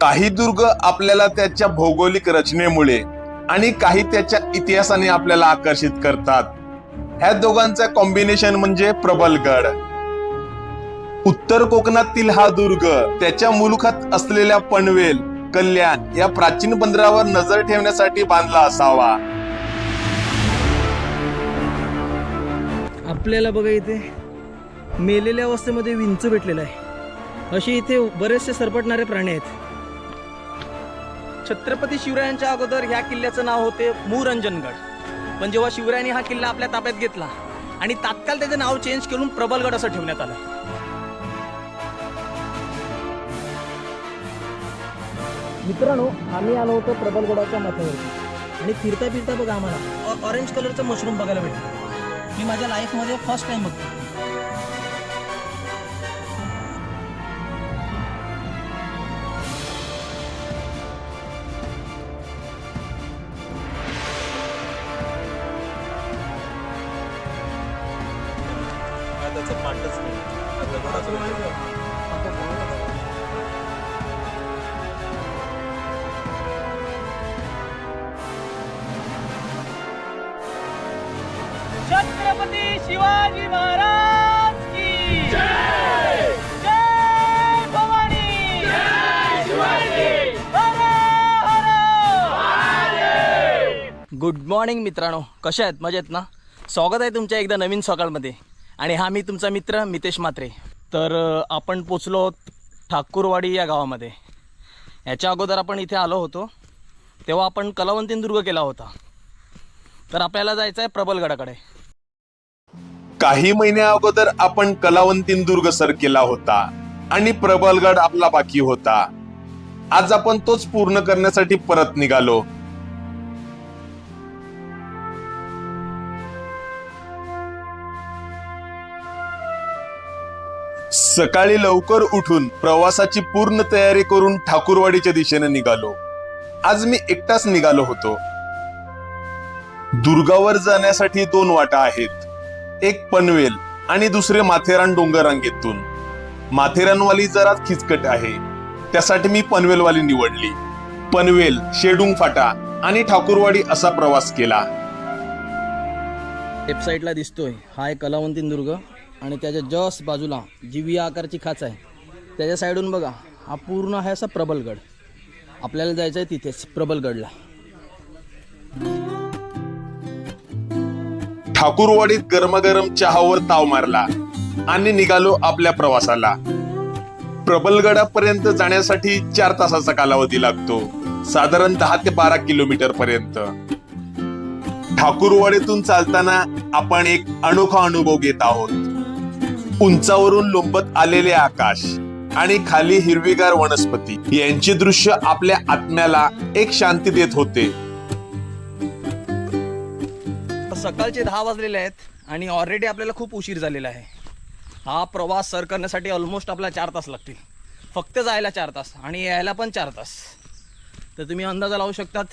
काही दुर्ग आपल्याला त्याच्या भौगोलिक रचनेमुळे आणि काही त्याच्या इतिहासाने आपल्याला आकर्षित करतात. ह्या दोघांचा कॉम्बिनेशन म्हणजे प्रबलगड. उत्तर कोकणातील हा दुर्ग त्याच्या मुलखात असलेल्या पनवेल कल्याण या प्राचीन बंदरावर नजर ठेवण्यासाठी बांधला असावा. आपल्याला बघा इथे मेलेल्या अवस्थेमध्ये विंच भेटलेलं आहे. असे इथे बरेचसे सरपटणारे प्राणी आहेत. छत्रपती शिवरायांच्या अगोदर ह्या किल्ल्याचं नाव होते मुरंजनगड. पण जेव्हा शिवरायांनी हा किल्ला आपल्या ताब्यात घेतला आणि तात्काळ त्याचं नाव चेंज करून प्रबलगड असं ठेवण्यात आलं. मित्रांनो आम्ही आलो होतो प्रबलगडाच्या माथ्यावरती. आणि फिरता फिरता बघा आम्हाला ऑरेंज कलरचं मशरूम बघायला भेटलं मी माझ्या लाईफमध्ये फर्स्ट टाइम बघतो गुड मॉर्निंग मित्रांनो. कशा आहेत? मजेत ना? स्वागत आहे तुमच्या एकदा नवीन सकाळमध्ये. आणि हा मी तुमचा मित्र मितेश मात्रे तर आपण पोचलो आहोत ठाकूरवाडी या गावामध्ये. याच्या अगोदर आपण इथे आलो होतो. तेव्हा आपण कलावंतीन दुर्ग केला होता. तर आपल्याला जायचं आहे प्रबलगडाकडे काही महिन्या अगोदर आपण कलावंतीन दुर्ग सर केला होता आणि प्रबलगड आपला बाकी होता. आज आपण तोच पूर्ण करण्यासाठी परत निघालो. सकाळी लवकर उठून प्रवासाची पूर्ण तयारी करून ठाकूरवाडीच्या दिशेने निघालो. आज मी एकटाच निघालो होतो. दुर्गावर जाण्यासाठी दोन वाटा आहेत. एक पनवेल आणि दुसरे माथेरान डोंगर रांगेतून माथेरानवाली जरा खिचकट आहे. त्यासाठी मी पनवेलवाली निवडली. पनवेल शेडुंग फाटा आणि ठाकूरवाडी असा प्रवास केला. वेबसाईटला दिसतोय. हा एक कलावंतीन दुर्ग. आणि त्याच्या जस बाजूला जी वी आकारची खाच आहे त्याच्या साईडून बघा हा पूर्ण आहे असा प्रबलगड. आपल्याला जायचं आहे तिथेच प्रबलगडला. ठाकूरवाडीत गरमागरम चहावर ताव मारला आणि निघालो आपल्या प्रवासाला. प्रबलगडापर्यंत जाण्यासाठी चार तासाचा कालावधी लागतो साधारण दहा ते बारा किलोमीटर पर्यंत. ठाकूरवाडीतून चालताना आपण एक अनोखा अनुभव घेत आहोत. उंचावरून लोंबत आलेले आकाश आणि खाली हिरवीगार वनस्पती यांचे दृश्य आपल्या आत्म्याला एक शांती देत होते. सकाळचे दहा वाजलेले आहेत आणि ऑलरेडी आपल्याला खूप उशीर झालेला आहे. हा प्रवास सर करण्यासाठी ऑलमोस्ट आपल्याला चार तास लागतील. फक्त जायला चार तास आणि यायला पण चार तास. तर तुम्ही अंदाजा लावू शकतात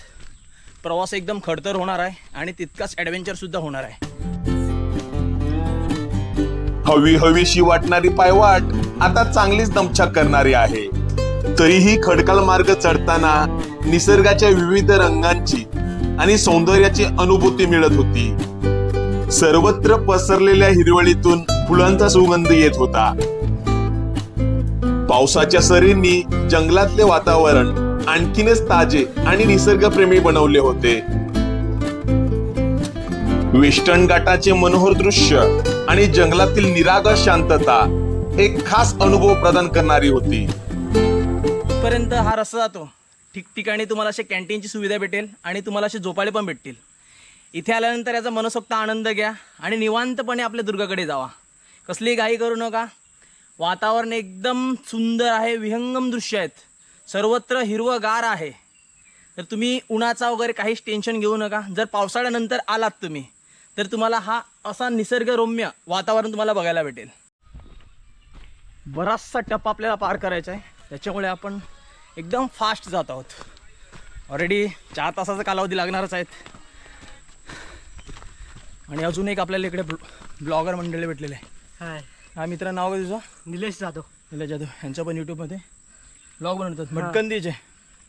प्रवास एकदम खडतर होणार आहे आणि तितकाच ॲडव्हेंचरसुद्धा होणार आहे. हवी हवीशी वाटणारी पायवाट आता चांगलीच दमछाक करणारी आहे. तरीही खडकाळ मार्ग चढताना निसर्गाच्या विविध रंगांची आणि सौंदर्याची अनुभूती मिळत होती. सर्वत्र पसरलेल्या हिरवळीतून फुलांचा सुगंध येत होता. पावसाच्या सरींनी जंगलातले वातावरण आणखीनच ताजे आणि निसर्गप्रेमी बनवले होते. वेस्टर्न घाटाचे मनोहर दृश्य आणि जंगलातील निरागस शांतता एक खास अनुभव प्रदान करणारी होती. पर्यंत हा रस्ता जातो. ठिकठिकाणी तुम्हाला असे कॅन्टीनची सुविधा भेटेल आणि तुम्हाला असे झोपाळे पण भेटतील. इथे आल्यानंतर याचा मनसोक्त आनंद घ्या आणि निवांतपणे आपल्या दुर्गाकडे जावा. कसलीही घाई करू नका. वातावरण एकदम सुंदर आहे विहंगम दृश्य आहेत. सर्वत्र हिरवगार आहे. तर तुम्ही उन्हाचा वगैरे काहीच टेन्शन घेऊ नका. जर पावसाळ्यानंतर आलात तुम्ही तर तुम्हाला हा असा निसर्गरम्य वातावरण तुम्हाला बघायला भेटेल. बराचसा टप्पा आपल्याला पार करायचा आहे. त्याच्यामुळे आपण एकदम फास्ट जात आहोत. ऑलरेडी चार तासाचा कालावधी लागणारच आहेत. आणि अजून एक आपल्याला इकडे ब्लॉगर मंडळी भेटलेले आहे. हाय. हा मित्र नाव तुझं? निलेश जाधव. निलेश जाधव. यांचं पण यूट्यूबमध्ये ब्लॉग बनवतात. मटकंदीचे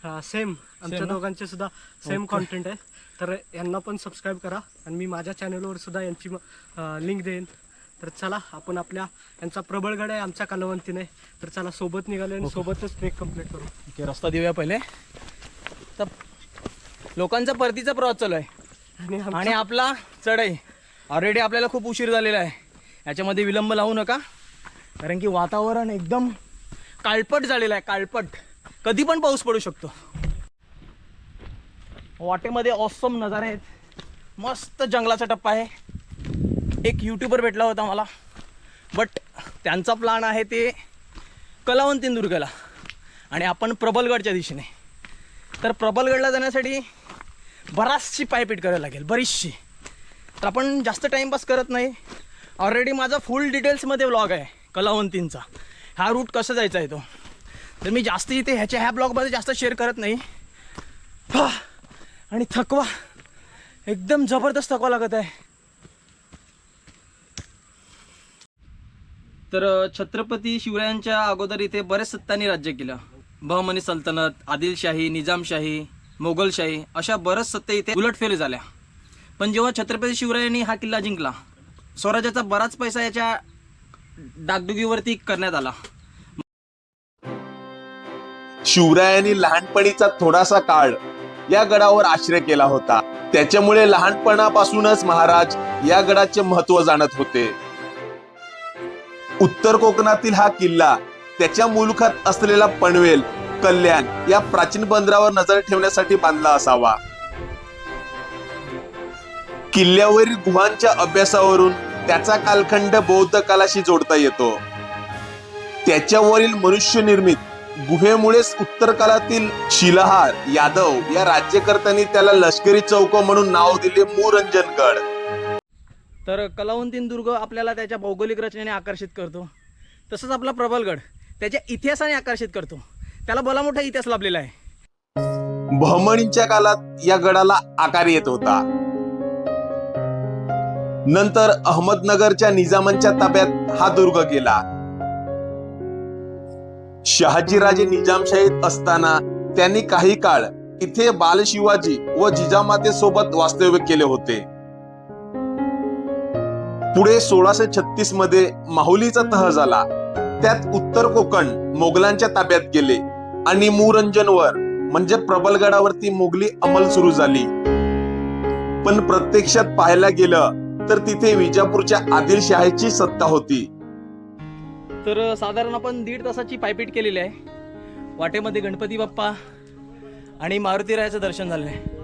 हा सेम आमच्या दोघांचे सुद्धा सेम कॉन्टेंट आहे. तर यांना पण सबस्क्राईब करा. आणि मी माझ्या चॅनलवर सुद्धा यांची लिंक देईन. तर चला आपण आपल्या यांचा प्रबळगड आहे आमच्या कलावंतीने. तर चला सोबत निघाले आणि सोबतच ट्रेक कंप्लीट करू. ओके रस्ता देऊया पहिले. तर लोकांचा परतीचा प्रवास चालू आहे. आणि आपला चढाई ऑलरेडी आपल्याला खूप उशीर झालेला आहे. याच्यामध्ये विलंब लावू नका. कारण की वातावरण एकदम काळपट झालेलं आहे काळपट. कधी पण पाऊस पडू शकतो. वाटेमध्ये ऑसम नजारे आहेत. मस्त जंगलाचा टप्पा आहे. एक यूट्यूबर भेटला होता मला. बट त्यांचा प्लान आहे ते कलावंतीनदुर्गला आणि आपण प्रबलगडच्या दिशेने. तर प्रबलगडला जाण्यासाठी बराचशी पायपीट करायला लागेल बरीचशी. तर आपण जास्त टाईमपास करत नाही. ऑलरेडी माझा फुल डिटेल्समध्ये व्लॉग आहे कलावंतींचा. हा रूट कसं जायचा आहे तो? तर मी जास्त इथे ह्याच्या ह्या ब्लॉगमध्ये जास्त शेअर करत नाही. हा, आणि थकवा. एकदम जबरदस्त थकवा लागत आहे. तर छत्रपती शिवरायांच्या अगोदर इथे बरेच सत्तांनी राज्य केलं. बहमनी सल्तनत आदिलशाही निजामशाही मोगलशाही अशा बऱ्याच सत्ता इथे उलटफेरी झाल्या. पण जेव्हा छत्रपती शिवरायांनी हा किल्ला जिंकला स्वराज्याचा बराच पैसा याच्या डागडुगीवरती करण्यात आला. शिवरायांनी लहानपणीचा थोडासा काळ या गडावर आश्रय केला होता. त्याच्यामुळे लहानपणापासूनच महाराज या गडाचे महत्त्व जाणत होते. उत्तर कोकणातील हा किल्ला त्याच्या मुलखात असलेला पनवेल कल्याण या प्राचीन बंदरावर नजर ठेवण्यासाठी बांधला असावा. किल्ल्यावरील गुहांच्या अभ्यासावरून त्याचा कालखंड बौद्ध कालाशी जोडता येतो. त्याच्यावरील मनुष्य निर्मित गुहेमुळेच उत्तर काळातील शिलहार यादव या राज्यकर्त्यांनी त्याला लष्करी चौक म्हणून नाव दिले मुरंजनगड. तर कलावंतीन दुर्ग आपल्याला त्याच्या भौगोलिक रचनेने आकर्षित करतो. तसंच आपला प्रबलगड त्याच्या इतिहासाने आकर्षित करतो. त्याला भला मोठा इतिहास लाभलेला आहे. बहमणींच्या काळात या गडाला आकार येत होता. नंतर अहमदनगरच्या निजामांच्या ताब्यात हा दुर्ग गेला. शहाजीराजे निजामशाहीत असताना त्यांनी काही काळ इथे बाल शिवाजी व जिजामाते सोबत वास्तव्य केले होते. पुढे सोळाशे छत्तीसमध्ये माहुलीचा तह झाला. त्यात उत्तर कोकण मोगलांच्या ताब्यात गेले आणि मुरंजनवर म्हणजे प्रबलगडावरती मोगली अंमल सुरू झाली. पण प्रत्यक्षात पाहायला गेलं तर तिथे विजापूरच्या आदिलशाहीची सत्ता होती. तर साधारण आपण दीड तासाची पायपीट केलेली आहे. वाटेमध्ये गणपती बाप्पा आणि मारुतीरायाचं दर्शन झालं आहे.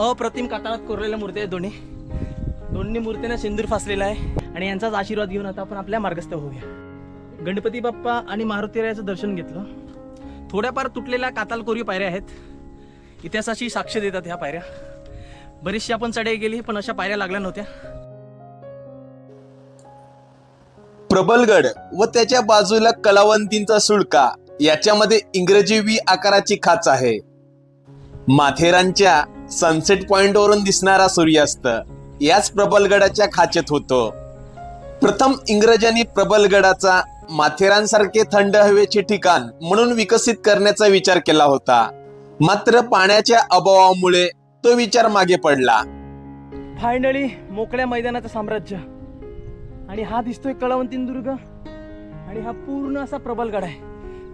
अप्रतिम कातळात कोरलेल्या मूर्ती आहेत दोन्ही. दोन्ही मूर्तींना सिंदूर फासलेला आहे आणि यांचाच आशीर्वाद घेऊन आता आपण आपल्या मार्गस्थ होऊया. गणपती बाप्पा आणि मारुतीरायाचं दर्शन घेतलं. थोड्याफार तुटलेल्या कातालकोरी पायऱ्या आहेत. इतिहासाची साक्ष देतात ह्या पायऱ्या. बरीचशी आपण चढाई गेली पण अशा पायऱ्या लागल्या नव्हत्या. प्रबलगड व त्याच्या बाजूला कलावंतींचा सुळका. याच्यामध्ये इंग्रजी वी आकाराची खाच आहे. माथेरानच्या सनसेट पॉइंट वरून दिसणारा सूर्यास्त याच प्रबलगडाच्या खाचेत होतो. प्रथम इंग्रजांनी प्रबलगडाचा माथेरानसारखे थंड हवेचे ठिकाण म्हणून विकसित करण्याचा विचार केला होता. मात्र पाण्याच्या अभावामुळे तो विचार मागे पडला. फायनली मोकळ्या मैदानाचं साम्राज्य. आणि हा दिसतोय कळवंतीन दुर्ग. आणि हा पूर्ण असा प्रबलगड आहे.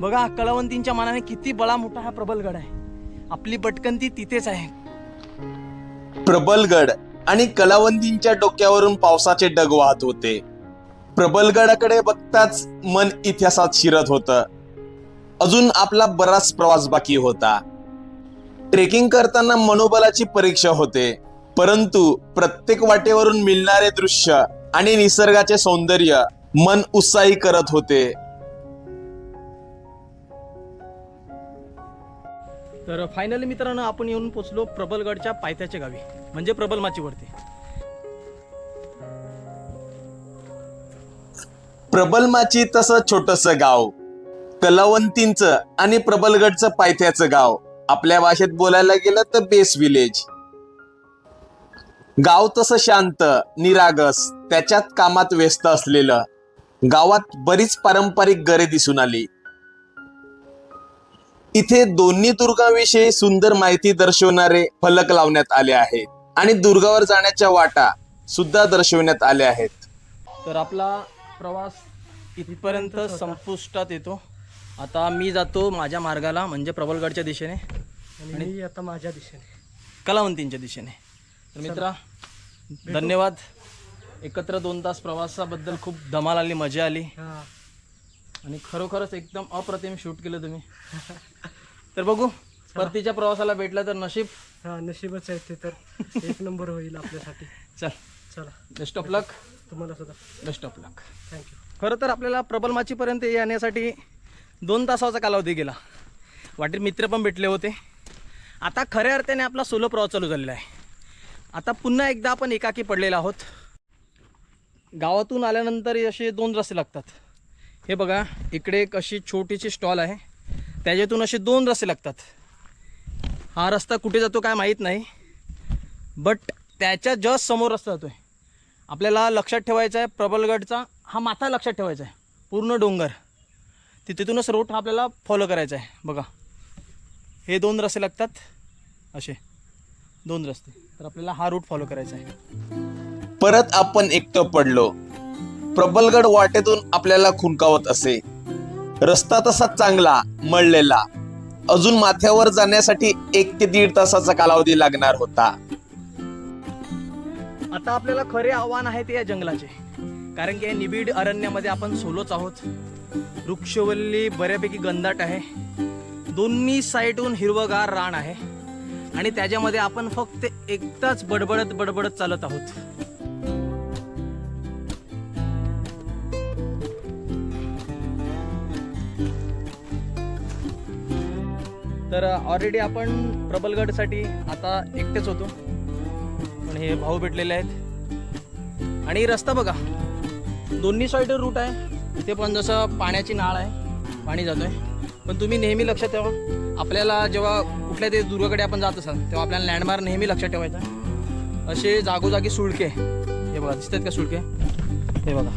बघा कलावंतींच्या मानाने किती बळा मोठा हा प्रबलगड आहे. आपली पटकंती तिथेच आहे. प्रबलगड आणि कलावंतींच्या डोक्यावरून पावसाचे डग वाहत होते. प्रबलगडाकडे बघताच मन इतिहासात शिरत होत. अजून आपला बराच प्रवास बाकी होता. ट्रेकिंग करताना मनोबलाची परीक्षा होते. परंतु प्रत्येक वाटेवरून मिळणारे दृश्य आणि निसर्गाचे सौंदर्य मन उत्साही करत होते. तर फायनली मित्रांनो आपण येऊन पोचलो प्रबलगडच्या पायथ्याच्या गावी म्हणजे प्रबलमाचीवरती प्रबलमाची तसं छोटस गाव कलावंतींचं आणि प्रबलगडचं पायथ्याचं गाव. आपल्या भाषेत बोलायला गेलं तर बेस विलेज. गाव तसं शांत निरागस त्याच्यात कामात व्यस्त असलेलं. गावात बरीच पारंपरिक घरे दिसून आली. इथे दोन्ही दुर्गाविषयी सुंदर माहिती दर्शवणारे फलक लावण्यात आले आहेत आणि दुर्गावर जाण्याच्या वाटा सुद्धा दर्शवण्यात आल्या आहेत. तर आपला प्रवास इथपर्यंत संपुष्टात येतो. आता मी जातो माझ्या मार्गाला म्हणजे प्रबलगडच्या दिशेने. आणि आता माझ्या दिशेने. कलावंतींच्या दिशेने. तर मित्रा धन्यवाद. एकत्र दोन तास प्रवासाबद्दल खूप धमाल आली मजा आली. हा. आणि खरोखरच एकदम अप्रतिम शूट केलं तुम्ही. तर बघू परतीच्या प्रवासाला भेटला तर नशीब? हा नशीबच आहे ते तर. एक नंबर होईल आपल्यासाठी. चल. चला. बेस्ट ऑफ लक तुम्हाला सुद्धा. बेस्ट ऑफ लक थँक्यू खरं तर आपल्याला प्रबल माचीपर्यंत येण्यासाठी दोन तासाचा कालावधी गेला. वाटेत मित्र पण भेटले होते. आता खऱ्या अर्थाने आपला सोलो प्रवास चालू झालेला आहे. आता पुन्हा एकदा आपण एकाकी पडलेलो आहोत. गावातून आल्यानंतर असे दोन रस्ते लागतात. हे बघा इकडे एक अशी छोटीशी स्टॉल आहे. त्याच्यातून असे दोन रस्ते लागतात. हा रस्ता कुठे जातो काय माहीत नाही. बट त्याच्या जस्ट समोर रस्ता जातो आहे आपल्याला लक्षात ठेवायचं आहे प्रबलगडचा हा माथा लक्षात ठेवायचा आहे पूर्ण डोंगर. ति- तिथूनच रोड हा आपल्याला फॉलो करायचा आहे बघा. हे दोन रस्ते लागतात. असे. दोन रस्ते. तर आपल्याला हा रूट फॉलो करायचा आहे. परत आपण एकटं पडलो. प्रबलगड वाटेतून आपल्याला खुंकावत असे. रस्ता तसा चांगला मळलेला. अजून माथ्यावर जाण्यासाठी एक ते दीड तासाचा कालावधी लागणार होता. आता आपल्याला खरे आव्हान आहे ते या जंगलाचे. कारण की या निबिड अरण्यामध्ये आपण सोलोच आहोत. वृक्षवल्ली बऱ्यापैकी गंदाट आहे. दोन्ही साईडहून हिरवगार रान आहे. आणि त्याच्यामध्ये आपण फक्त एकदाच बडबडत बडबडत चालत आहोत. तर ऑलरेडी आपण प्रबलगडसाठी आता एकटेच होतो. पण हे भाऊ भेटलेले आहेत. आणि रस्ता बघा. दोन्ही साईड रूट आहे. इथे पण जसं पाण्याची नाळ आहे पाणी जातोय. पण तुम्ही नेहमी लक्षात ठेवा. आपल्याला जेव्हा कुठल्या ते दुर्गाकडे आपण जात असाल तेव्हा आपल्याला लँडमार्क नेहमी लक्षात ठेवायचा. असे जागोजागी सुळके. हे बघा दिसतात का सुळके? हे बघा.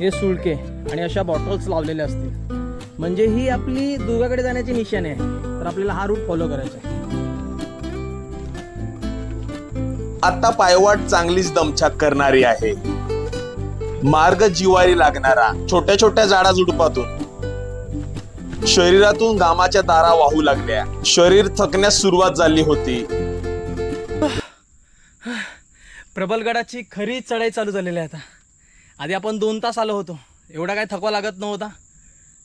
हे सुळके आणि अशा बॉटल्स लावलेल्या असतील. म्हणजे ही आपली दुर्गाकडे जाण्याची निशाणी आहे. तर आपल्याला हा रूट फॉलो करायचा आहे. आता पायवाट चांगलीच दमछाक करणारी आहे. मार्ग जिवारी लागणारा छोट्या छोट्या झाडा झुडपातून शरीरातून घामाच्या दारा वाहू लागल्या. शरीर थकण्यास सुरुवात झाली होती. प्रबलगडाची खरी चढाई चालू झालेली आहे आता. आधी आपण दोन तास आलो होतो. एवढा काय थकवा लागत नव्हता.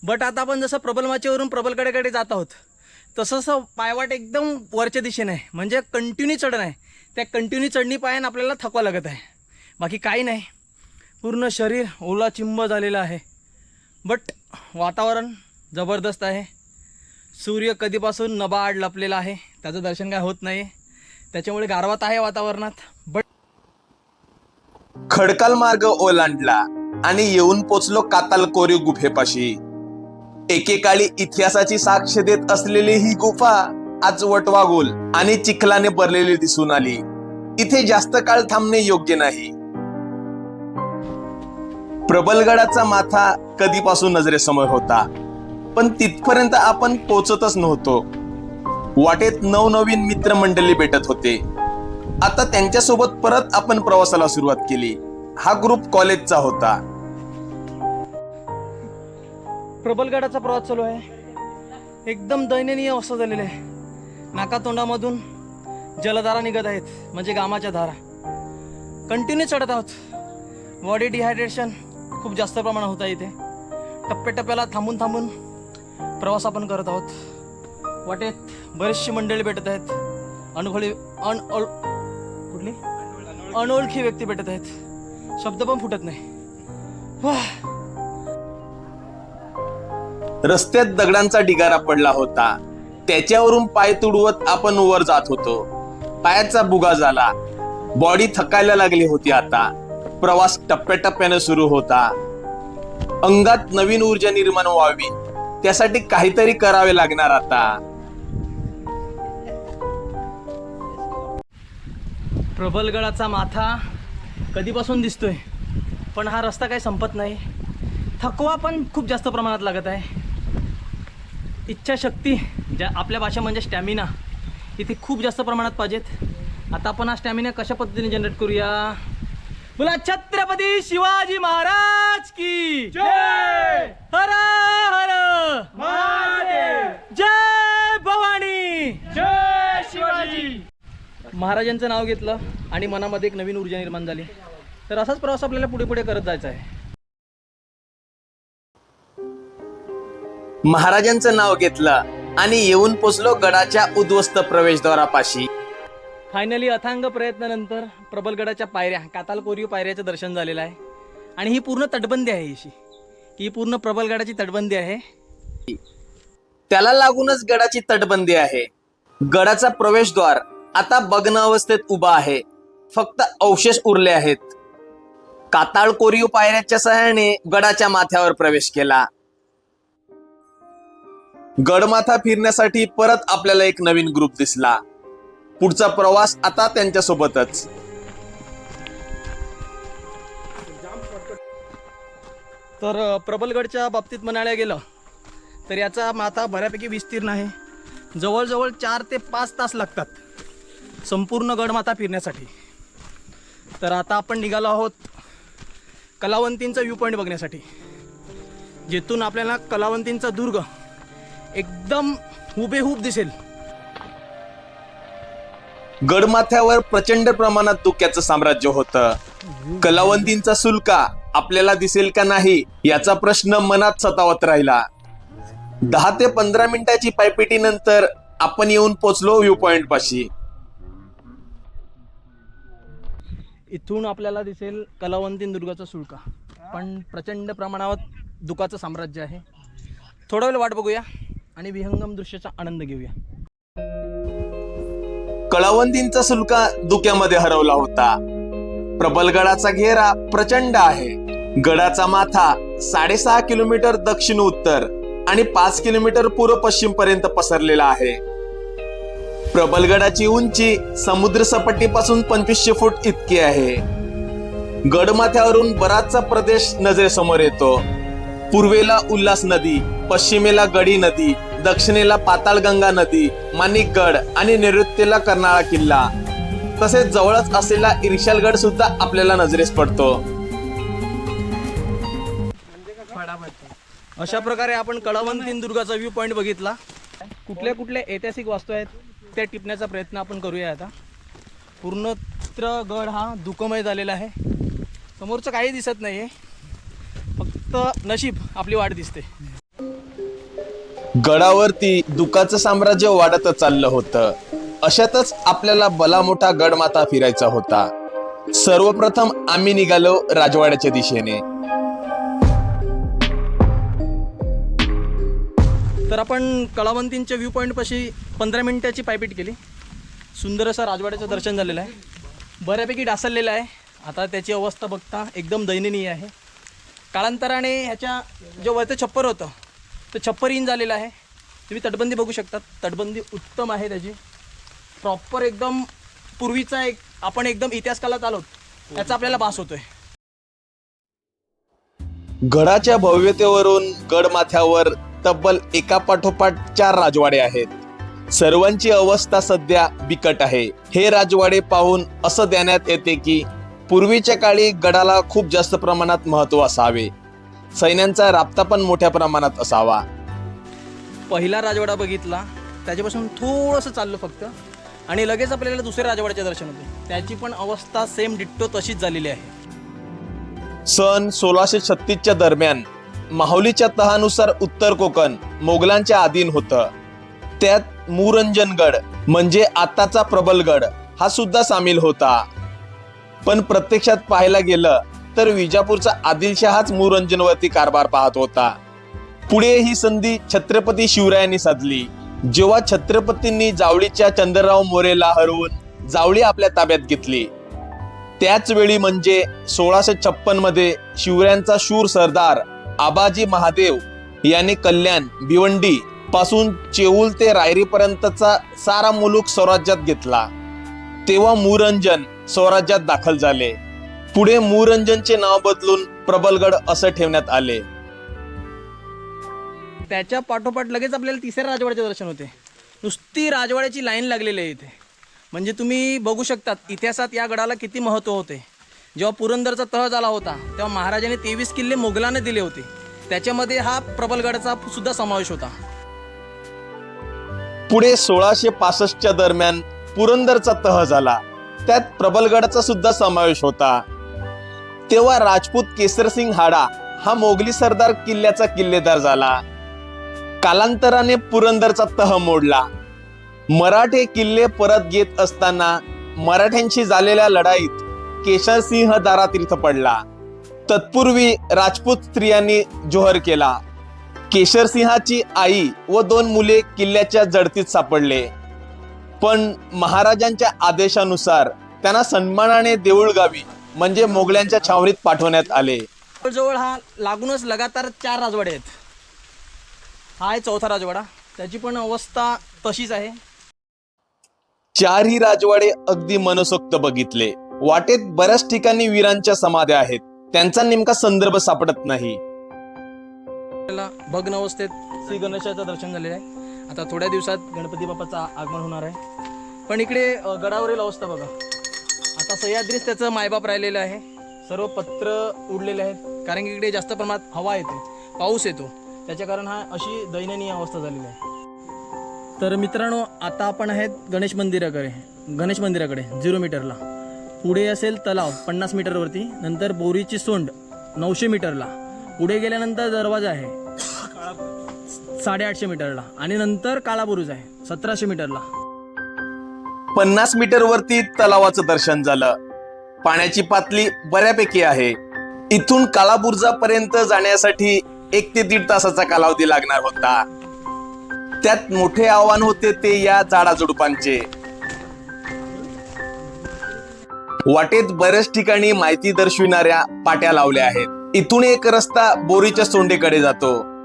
बट आता आपण जसं प्रबलमाचेवरून प्रबलगडाकडे जात आहोत तसं पायवाट एकदम वरच्या दिशेने आहे. म्हणजे कंटिन्यू चढण आहे. त्या कंटिन्यू चढणी पायानं आपल्याला थकवा लागत आहे. बाकी काही नाही. पूर्ण शरीर ओला चिंब झालेलं आहे. बट वातावरण जबरदस्त आहे. सूर्य कधीपासून नबाआड लपलेला आहे. त्याचं दर्शन काय होत नाही त्याच्यामुळे गारवात आहे वातावरणात. बट खडकाल मार्ग ओलांडला आणि येऊन पोचलो काताल कोरीव गुफेपाशी. एकेकाळी इतिहासाची साक्ष देत असलेली ही गुफा आज वटवागोल आणि चिखलाने भरलेली दिसून आली. इथे जास्त काळ थांबणे योग्य नाही. प्रबलगडाचा माथा कधीपासून नजरेसमोर होता. पण तिथपर्यंत आपण पोचतच नव्हतो. वाटेत नवनवीन मित्रमंडळी भेटत होते. आता त्यांच्यासोबत परत आपण प्रवासाला सुरुवात केली. हा ग्रुप कॉलेजचा होता. प्रबलगडाचा प्रवास चालू आहे. एकदम दयनीय अवस्था झालेली आहे. नाका तोंडामधून जलधारा निघत आहेत म्हणजे गामाच्या धारा. कंटिन्यू चढत आहोत. बॉडी डिहायड्रेशन खूप जास्त प्रमाणात होत आहे इथे. टप्प्याटप्प्याला थांबून थांबून प्रवास आपण करत आहोत. वाटेत बरेचशी मंडळी भेटत आहेत. अनोळखी अन कुठली? अनोळखी व्यक्ती भेटत आहेत. शब्द पण फुटत नाही. रस्त्यात दगडांचा ढिगारा पडला होता. त्याच्यावरून पाय तुडवत आपण वर जात होतो. पायाचा बुगा झाला. बॉडी थकायला लागली होती आता. प्रवास टप्प्याटप्प्याने सुरू होता. अंगात नवीन ऊर्जा निर्माण व्हावी. त्यासाठी काहीतरी करावे लागणार आता. प्रबलगडाचा माथा कधीपासून दिसतोय पण हा रस्ता काही संपत नाही. थकवा पण खूप जास्त प्रमाणात लागत आहे. इच्छाशक्ती ज्या आपल्या भाषा म्हणजे स्टॅमिना इथे खूप जास्त प्रमाणात पाहिजेत. आता आपण हा स्टॅमिना कशा पद्धतीने जनरेट करूया? बोला छत्रपती शिवाजी महाराज की जय! हर हर! जय भवानी! जय शिवाजी! महाराजांचं नाव घेतलं आणि मनामध्ये एक नवीन ऊर्जा निर्माण झाली. तर असाच प्रवास आपल्याला पुढे पुढे करत जायचा आहे. महाराजांचं नाव घेतलं आणि येऊन पोचलो गडाच्या उद्ध्वस्त प्रवेशद्वारापाशी. फायनली अथांग प्रयत्नानंतर प्रबलगडाच्या पायऱ्या काताल कोरीव पायऱ्याचं दर्शन झालेलं आहे. आणि ही पूर्ण तटबंदी आहे अशी ही पूर्ण प्रबलगडाची तटबंदी आहे. त्याला लागूनच गडाची तटबंदी आहे. गडाचा प्रवेशद्वार आता बग्न अवस्थेत उभा आहे. फक्त अवशेष उरले आहेत. काताळ कोरीव पायऱ्याच्या सहाय्याने गडाच्या माथ्यावर प्रवेश केला. गडमाथा फिरण्यासाठी परत आपल्याला एक नवीन ग्रुप दिसला. पुढचा प्रवास आता त्यांच्यासोबतच. तर प्रबलगडच्या बाबतीत म्हणायला गेलं तर याचा माथा बऱ्यापैकी विस्तीर्ण आहे. जवळजवळ चार ते पाच तास लागतात संपूर्ण गडमाथा फिरण्यासाठी. तर आता आपण निघालो आहोत कलावंतींचा व्ह्यू पॉईंट बघण्यासाठी जिथून आपल्याला कलावंतींचा दुर्ग एकदम हुबेहूब दिसेल. गडमाथ्यावर प्रचंड प्रमाणात धुक्याचं साम्राज्य होतं. कलावंतींचा सुलका आपल्याला दिसेल का नाही याचा प्रश्न मनात सतावत राहिला. दहा ते पंधरा मिनिटाची पायपिटी नंतर आपण येऊन पोचलो व्ह्यू पॉइंट पाशी इथून आपल्याला दिसेल कलावंतीन दुर्गाचा सुळका पण प्रचंड प्रमाणावर दुखाचं साम्राज्य आहे. थोडा वेळ वाट बघूया आणि विहंगम दृश्याचा आनंद घेऊया. कळावंतींचा सुलका धुक्यामध्ये हरवला होता. प्रबलगडाचा घेरा प्रचंड आहे. गडाचा माथा साडेसहा किलोमीटर दक्षिण उत्तर आणि पाच किलोमीटर पूर्व पश्चिम पर्यंत पसरलेला आहे. प्रबलगडाची उंची समुद्र सपाटीपासून पंचवीसशे फूट इतकी आहे. गडमाथ्यावरून बराचसा प्रदेश नजरेसमोर येतो. पूर्वेला उल्हास नदी पश्चिमेला गडी नदी दक्षिणेला पाताळगंगा नदी माणिकगड आणि नैऋत्येला कर्नाळा किल्ला. तसेच जवळच असलेला इरशालगड सुद्धा आपल्याला नजरेस पडतो. अशा प्रकारे आपण कळवंतीन दुर्गाचा व्ह्यू पॉईंट बघितला. कुठल्या कुठल्या ऐतिहासिक वास्तू आहेत त्या टिपण्याचा प्रयत्न आपण करूया आता. पूर्णत्र गड हा दुःखमय झालेला आहे. समोरचं काही दिसत नाही आहे फक्त नशीब आपली वाट दिसते. गडावरती दुःखाचं साम्राज्य वाढतच चाललं होतं. अशातच आपल्याला भला मोठा गडमाथा फिरायचा होता. सर्वप्रथम आम्ही निघालो राजवाड्याच्या दिशेने. तर आपण कळावंतींच्या व्ह्यू पॉईंटपाशी पंधरा मिनिटाची पायपीट केली. सुंदर असं राजवाड्याचं दर्शन झालेलं आहे. बऱ्यापैकी डासळलेलं आहे. आता त्याची अवस्था बघता एकदम दयनीय आहे. कालांतराने ह्याच्या जे वरचं छप्पर होतं तर छप्पर इन आहे. तुम्ही तटबंदी बघू शकता तटबंदी उत्तम आहे त्याची. प्रॉपर एकदम पूर्वीचा एक आपण एकदम इतिहास कालात आलो त्याचा आपल्याला भास होतोय. गडाच्या भव्यतेवरून गडमाथ्यावर तब्बल एका पाठोपाठ चार राजवाडे आहेत. सर्वांची अवस्था सध्या बिकट आहे. हे राजवाडे पाहून असं देण्यात येते की पूर्वीच्या काळी गडाला खूप जास्त प्रमाणात महत्त्व असावे. सैन्यांचा राबता पण मोठ्या प्रमाणात असावा. पहिला राजवाडा बघितला त्याच्यापासून थोडंसं चाललं फक्त. आणि लगेच आपल्याला दुसऱ्या राजवाड्याचे दर्शन होते त्याची पण अवस्था सेम डिट्टो तशीच झालेली आहे. सन सोळाशे छत्तीसच्या दरम्यान माहुलीच्या तहानुसार उत्तर कोकण मोगलांच्या अधीन होतं. त्यात मुरंजनगड म्हणजे आताचा प्रबलगड हा सुद्धा सामील होता. पण प्रत्यक्षात पाहायला गेलं तर विजापूरचा आदिलशहाच मुरंजनवरती कारभार पाहत होता. पुढे ही संधी छत्रपती शिवरायांनी साधली. जेव्हा छत्रपतींनी जावळीच्या चंद्रराव मोरेला हरवून जावळी आपल्या ताब्यात घेतली. त्याच वेळी म्हणजे सोळाशे छप्पनमध्ये शिवरायांचा शूर सरदार आबाजी महादेव याने कल्याण भिवंडी पासून चेऊल ते रायरीपर्यंतचा सारा मुलूक स्वराज्यात घेतला. तेव्हा मुरंजन स्वराज्यात दाखल झाले. पुढे मुरंजनचे नाव बदलून प्रबलगड असं ठेवण्यात आले. त्याच्या पाठोपाठ लगेच आपल्याला तिसऱ्या राजवाड्याचे दर्शन होते. नुसती राजवाड्याची लाईन लागलेली आहे इथे. म्हणजे तुम्ही बघू शकतात इतिहासात या गडाला किती महत्त्व होते. जेव्हा पुरंदरचा तह झाला होता तेव्हा महाराजांनी तेवीस किल्ले मोगलाने दिले होते. त्याच्यामध्ये हा प्रबलगडाचा सुद्धा समावेश होता. पुढे सोळाशे पासष्टच्या दरम्यान पुरंदरचा तह झाला. त्यात प्रबलगडाचा सुद्धा समावेश होता. तेव्हा राजपूत केसरसिंग हाडा हा मोगली सरदार किल्ल्याचा किल्लेदार झाला. कालांतराने पुरंदरचा तह मोडला. मराठे किल्ले परत घेत असताना मराठ्यांशी झालेल्या लढाईत केशरसिंह दारातीर्थ पडला. तत्पूर्वी राजपूत स्त्रियांनी जोहर केला. केशरसिंहाची आई व दोन मुले किल्ल्याच्या जडतीत सापडले. पण महाराजांच्या आदेशानुसार त्यांना सन्मानाने देऊळ गावी म्हणजे मोगल्यांच्या छावणीत पाठवण्यात आले. जवळ हा लागूनच लगातार चार राजवाडे आहेत. हा आहे चौथा राजवाडा. त्याची पण अवस्था तशीच आहे. चारही राजवाडे अगदी मनसोक्त बघितले. वाटेत बऱ्याच ठिकाणी वीरांच्या समाध्या आहेत. त्यांचा नेमका संदर्भ सापडत नाही. भग्न अवस्थेत श्री गणेशाचं दर्शन झालेलं आहे. आता थोड्या दिवसात गणपती बाप्पाचं आगमन होणार आहे. पण इकडे गडावरील अवस्था बघा. आता सह्याद्रीच त्याचं मायबाप राहिलेलं आहे. सर्व पत्र उडलेले आहेत. कारण की इकडे जास्त प्रमाणात हवा येते. पाऊस येतो. त्याच्या कारण हा अशी दयनीय अवस्था झालेली आहे. तर मित्रांनो आता आपण आहेत गणेश मंदिराकडे. गणेश मंदिराकडे झिरो मीटरला पुढे असेल तलाव पन्नास मीटरवरती नंतर बोरीची सोंड नऊशे मीटरला पुढे गेल्यानंतर दरवाजा आहे. साडेआठशे मीटरला आणि नंतर काळाबुरुज आहे सतराशे मीटरला पन्नास मीटर वरती तलावाचं दर्शन झालं. पाण्याची पातळी बऱ्यापैकी आहे. इथून कालाबुर्जापर्यंत जाण्यासाठी एक ते दीड तासाचा कालावधी लागणार होता. त्यात मोठे आव्हान होते ते या झाडाझुडपांचे वाटेत बऱ्याच ठिकाणी माहिती दर्शविणाऱ्या पाट्या लावल्या आहेत. इथून एक रस्ता बोरीच्या सोंडेकडे जातो.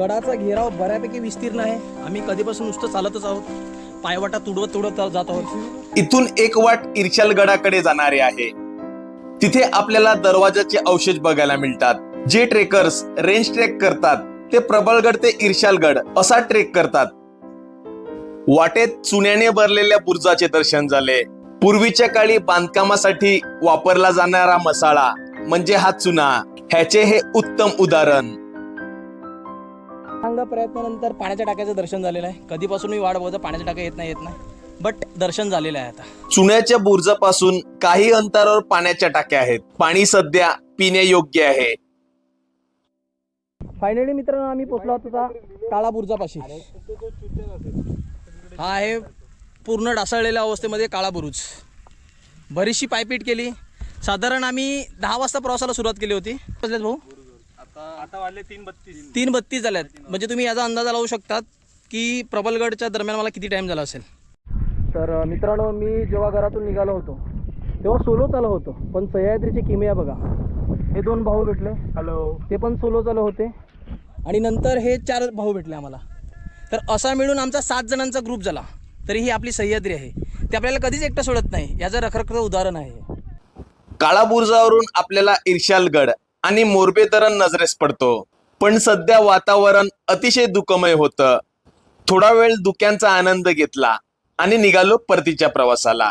गडाचा घेराव बऱ्यापैकी विस्तीर्ण आहे. आम्ही कधीपासून नुसतं चालतच आहोत. पायवाटा तुडवत तुडवत जात आहोत. इथून एक वाट इर्शालगडाकडे जाणारे आहे. तिथे आपल्याला दरवाजाचे अवशेष बघायला मिळतात. जे ट्रेकर्स रेंज ट्रेक करतात ते प्रबळगड ते इर्शालगड असा ट्रेक करतात. वाटेत चुन्याने भरलेल्या बुर्जाचे दर्शन झाले. पूर्वीच्या काळी बांधकामासाठी वापरला जाणारा मसाळा म्हणजे हा चुना. ह्याचे हे उत्तम उदाहरण. चांगल्या प्रयत्नानंतर पाण्याच्या टाक्याचं दर्शन झालेलं आहे. कधीपासून मी वाट बघतो पाण्याच्या टाक्या येत नाही येत नाही. बट दर्शन झालेलं आहे आता. चुन्याच्या बुर्जापासून काही अंतरावर पाण्याच्या टाक्या आहेत. पाणी सध्या पिण्यायोग्य आहे. फायनली मित्रांनो आम्ही पोचलो आता काळा बुरुजापाशी. हा आहे पूर्ण ढासळलेल्या अवस्थेमध्ये काळा बुरुज. बरीचशी पायपीट केली. साधारण आम्ही दहा वाजता प्रवासाला सुरुवात केली होती. वाजलेत भाऊ तीन बत्तीस. झाल्यात म्हणजे तुम्ही याचा अंदाजा लावू शकतात की प्रबलगडच्या दरम्यान मला किती टाईम झाला असेल? तर मित्रांनो मी जेव्हा घरातून निघालो होतो तेव्हा सोलो चालू होतो पण सह्याद्रीची किमया बघा. हे दोन भाऊ भेटले. हॅलो ते पण सोलो चालू होते. आणि नंतर हे चार भाऊ भेटले आम्हाला. तर असा मिळून आमचा सात जणांचा ग्रुप झाला. तरी ही आपली सह्याद्री आहे. ते आपल्याला कधीच एकटं सोडत नाही. याचं रखरखचं उदाहरण आहे. काळाबुर्जावरून आपल्याला इर्शालगड आणि मोरबे धरण नजरेस पडतो. पण सध्या वातावरण अतिशय दुःखमय होतं. थोडा वेळ दुख्यांचा आनंद घेतला आणि निघालो परतीच्या प्रवासाला.